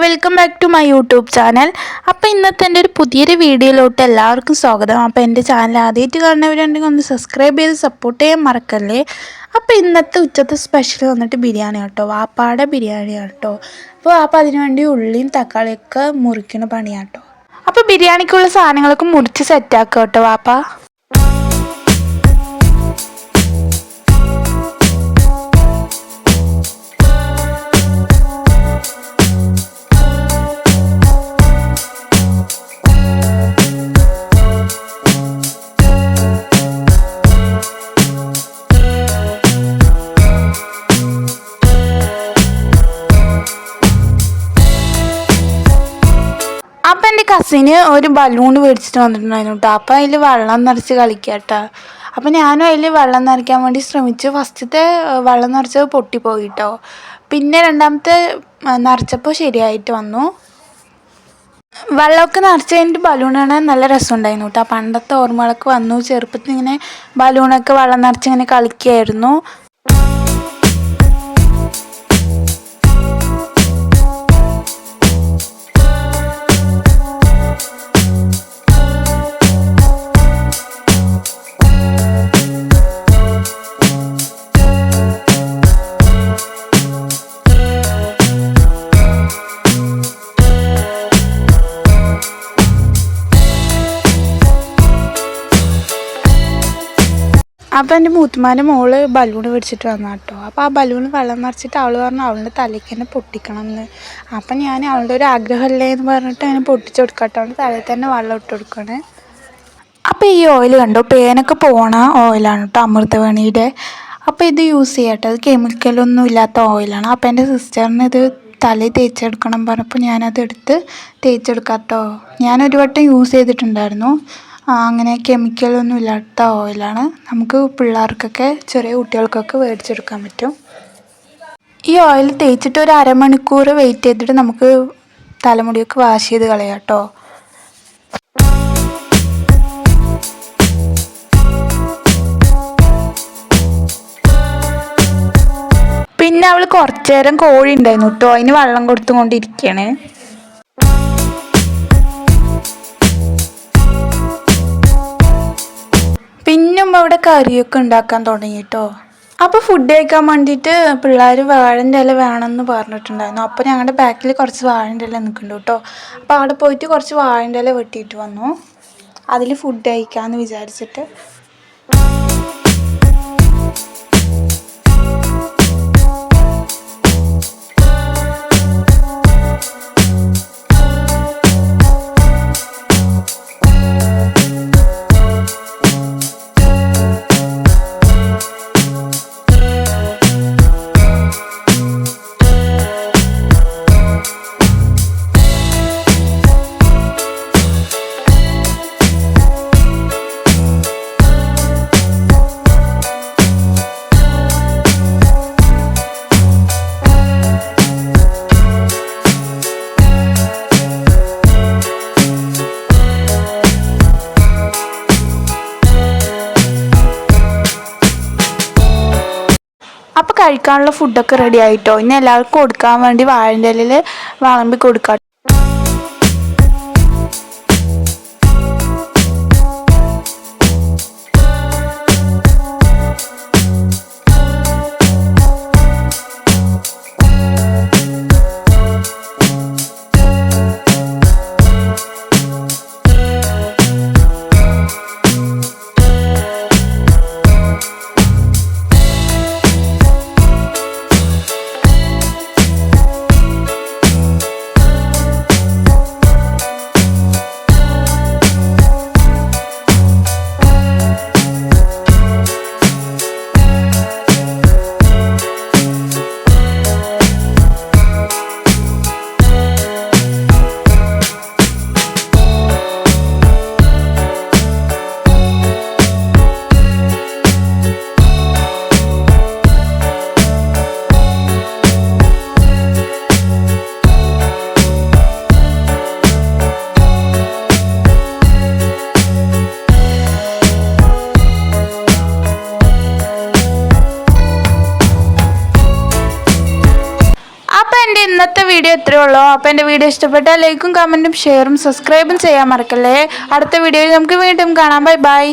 Welcome back to my YouTube channel അപ്പോൾ ഇന്നത്തെ എന്റെ ഒരു പുതിയൊരു വീഡിയോയിലോട്ട് എല്ലാവർക്കും സ്വാഗതം. അപ്പോൾ എന്റെ ചാനൽ ആദ്യമായിട്ട് കാണുന്നവരുണ്ടെങ്കിൽ ഒന്ന് സബ്സ്ക്രൈബ് ചെയ്ത് സപ്പോർട്ട് ചെയ്യാൻ മറക്കല്ലേ? അപ്പോൾ ഇന്നത്തെ ഉച്ചത്തെ സ്പെഷ്യൽ വന്നിട്ട് ബിരിയാണി കേട്ടോ. വാപ്പാടെ ബിരിയാണി കേട്ടോ. അപ്പോൾ വാപ്പ അതിനുവേണ്ടി ഉള്ളിയും തക്കാളിയൊക്കെ മുറിക്കുന്ന പണിയാട്ടോ അപ്പോൾ ബിരിയാണിക്കുള്ള സാധനങ്ങളൊക്കെ മുറിച്ച് സെറ്റാക്കുക കേട്ടോ വാപ്പ. കസിന് ഒരു ബലൂൺ മേടിച്ചിട്ട് വന്നിട്ടുണ്ടായിരുന്നു കേട്ടോ അപ്പം അതിൽ വെള്ളം നിറച്ച് കളിക്കാട്ടോ അപ്പം ഞാനും അതിൽ വെള്ളം നിറയ്ക്കാൻ വേണ്ടി ശ്രമിച്ചു. ഫസ്റ്റത്തെ വെള്ളം നിറച്ചത് പൊട്ടിപ്പോയി കേട്ടോ പിന്നെ രണ്ടാമത്തെ നിറച്ചപ്പോൾ ശരിയായിട്ട് വന്നു. വെള്ളമൊക്കെ നിറച്ച് കഴിഞ്ഞിട്ട് ബലൂണാണ് നല്ല രസമുണ്ടായിരുന്നു കേട്ടോ പണ്ടത്തെ ഓർമ്മകളൊക്കെ വന്നു. ചെറുപ്പത്തിൽ ഇങ്ങനെ ബലൂണൊക്കെ വെള്ളം നിറച്ച് ഇങ്ങനെ കളിക്കുകയായിരുന്നു അപ്പോൾ എന്റെ മൂത്തുമാന്റെ മോൾ ബലൂൺ പിടിച്ചിട്ട് വന്ന കേട്ടോ അപ്പോൾ ആ ബലൂൺ വെള്ളം നിറച്ചിട്ട് അവൾ പറഞ്ഞു അവളുടെ തലയ്ക്ക് തന്നെ പൊട്ടിക്കണം എന്ന് അപ്പം ഞാൻ അവളുടെ ഒരു ആഗ്രഹമല്ലേ എന്ന് പറഞ്ഞിട്ട് അങ്ങനെ പൊട്ടിച്ചു കൊടുക്കട്ടോ. അവളുടെ തലയിൽ തന്നെ വെള്ളം ഇട്ട് കൊടുക്കണേ. അപ്പോൾ ഈ ഓയിൽ കണ്ടോ? പേനൊക്കെ പോണ ഓയിലാണ് കേട്ടോ അമൃതവണിയുടെ. അപ്പോൾ ഇത് യൂസ് ചെയ്യട്ടെ. അത് കെമിക്കലൊന്നും ഇല്ലാത്ത ഓയിലാണ്. അപ്പോൾ എന്റെ സിസ്റ്ററിന് ഇത് തലയിൽ തേച്ചെടുക്കണം പറഞ്ഞപ്പോൾ ഞാനത് എടുത്ത് തേച്ചെടുക്കാട്ടോ ഞാനൊരു വട്ടം യൂസ് ചെയ്തിട്ടുണ്ടായിരുന്നു. അങ്ങനെ കെമിക്കലൊന്നും ഇല്ലാത്ത ഓയിലാണ് നമുക്ക് പിള്ളേർക്കൊക്കെ ചെറിയ കുട്ടികൾക്കൊക്കെ മേടിച്ചെടുക്കാൻ പറ്റും. ഈ ഓയിൽ തേച്ചിട്ട് ഒരു അരമണിക്കൂർ വെയിറ്റ് ചെയ്തിട്ട് നമുക്ക് തലമുടിയൊക്കെ വാഷ് ചെയ്ത് കളയാം കേട്ടോ. പിന്നെ അവൾ കുറച്ചു നേരം കോഴി ഉണ്ടായിരുന്നു കേട്ടോ. അതിന് വെള്ളം കൊടുത്തുകൊണ്ടിരിക്കുകയാണ് കറിയൊക്കെ ഉണ്ടാക്കാൻ തുടങ്ങി കേട്ടോ അപ്പോൾ ഫുഡ് കഴിക്കാൻ വേണ്ടിയിട്ട് പിള്ളേർ വാഴന്റെ ഇല വേണമെന്ന് പറഞ്ഞിട്ടുണ്ടായിരുന്നു. അപ്പോൾ ഞങ്ങളുടെ ബാക്കിൽ കുറച്ച് വാഴന്റെ ഇല നിൽക്കുന്നുണ്ട് കേട്ടോ. അപ്പോൾ അവിടെ പോയിട്ട് കുറച്ച് വാഴന്റെ ഇല വെട്ടിയിട്ട് വന്നു. അതിൽ ഫുഡ് കഴിക്കാമെന്ന് വിചാരിച്ചിട്ട്. അപ്പോൾ കഴിക്കാനുള്ള ഫുഡൊക്കെ റെഡി ആയിട്ടോ? ഇനി എല്ലാവർക്കും കൊടുക്കാൻ വേണ്ടി വാഴന്റെ ഇലയിൽ വിളമ്പി കൊടുക്കാം ഇന്നത്തെ വീഡിയോ ഇത്രയേ ഉള്ളൂ. അപ്പോൾ എന്റെ വീഡിയോ ഇഷ്ടപ്പെട്ടാൽ ലൈക്കും കമന്റും ഷെയറും സബ്സ്ക്രൈബും ചെയ്യാൻ മറക്കല്ലേ? അടുത്ത വീഡിയോയിൽ നമുക്ക് വീണ്ടും കാണാം. Bye bye.